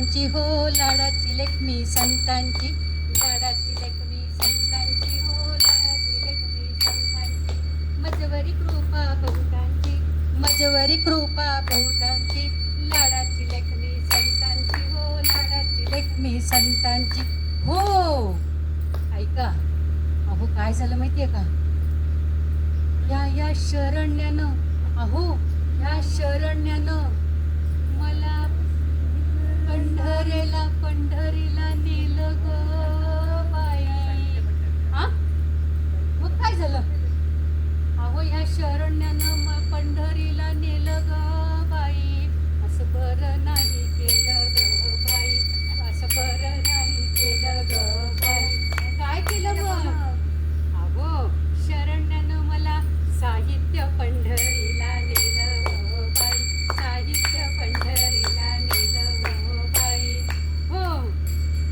संतांची हो लाडाची लेखमी संतांची. लाडाची लेखमी संतांची हो लाडाची लेखमी संतांची. मजवरी कृपा बहुतांची मजवरी कृपा बहुतांची. लाडाची लेखमी संतांची हो लाडाची लेखमी संतांची. हो! ऐका अहो काय झालं माहितीये का? या या शरण्यानं अहो या शरण्यानं मला शरण्यानं मग पंढरीला नेलं ग बाई. असं बरं नाही केलं ग बाई. असं बरं नाही केलं ग बाई. काय केलं मग अहो शरण्यानं मला साहित्य पंढरीला नेलं ग बाई. साहित्य पंढरीला नेलं ग बाई. हो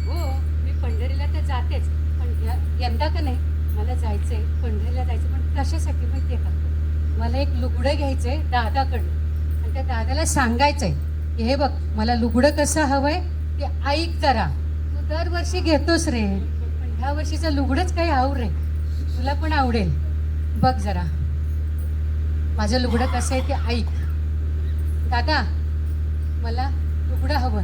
हो मी पंढरीला तर जातेच. पण यंदा का नाही? मला जायचं आहे पंढरीला जायचं पण कशासाठी आहे का? मला एक लुगडं घ्यायचंय दादाकडून. आणि त्या दादाला सांगायचंय की हे बघ मला लुगडं कसं हवंय ते ऐक जरा. तू दरवर्षी घेतोस रे पण ह्या वर्षीचं लुगडंच काही आव रे. तुला पण आवडेल. बघ जरा. माझं लुगडं कसं आहे ते ऐक. दादा मला लुगडं हवं.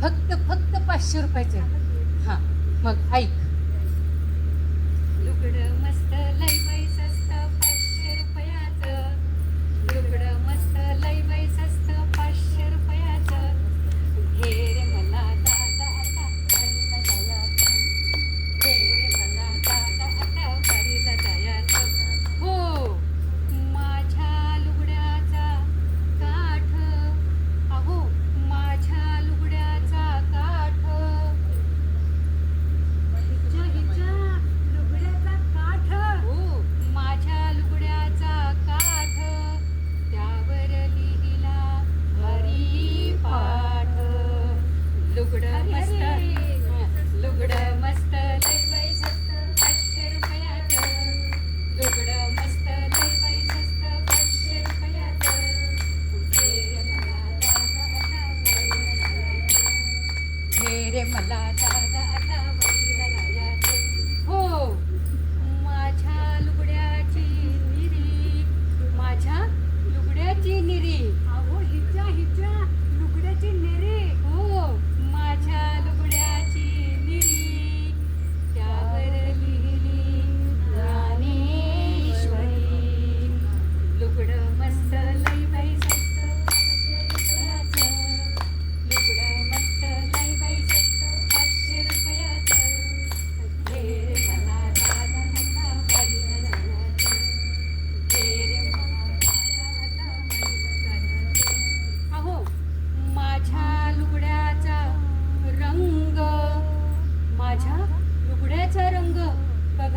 फक्त फक्त पाचशे रुपयाचे हां मग ऐक.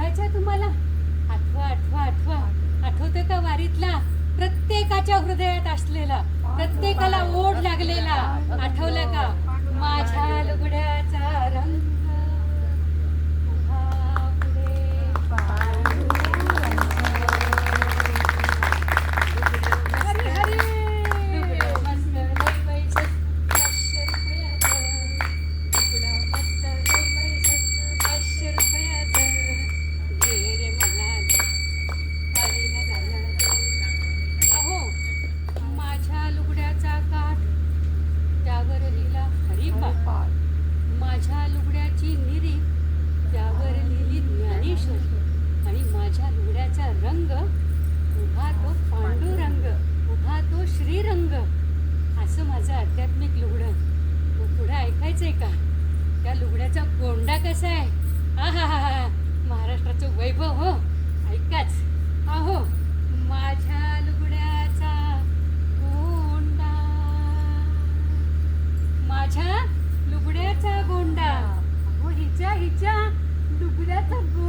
आठवायच्या तुम्हाला? आठवा आठवा आठवा. आठवते का वारीतला? प्रत्येकाच्या हृदयात असलेला प्रत्येकाला ओढ लागलेला. आठवला का? कसं आहे महाराष्ट्राचं वैभव हो. ऐकाच. अहो माझ्या लुगड्याचा गोंडा. माझ्या लुगड्याचा गोंडा. हो हिच्या हिच्या लुगड्याचा गोंडा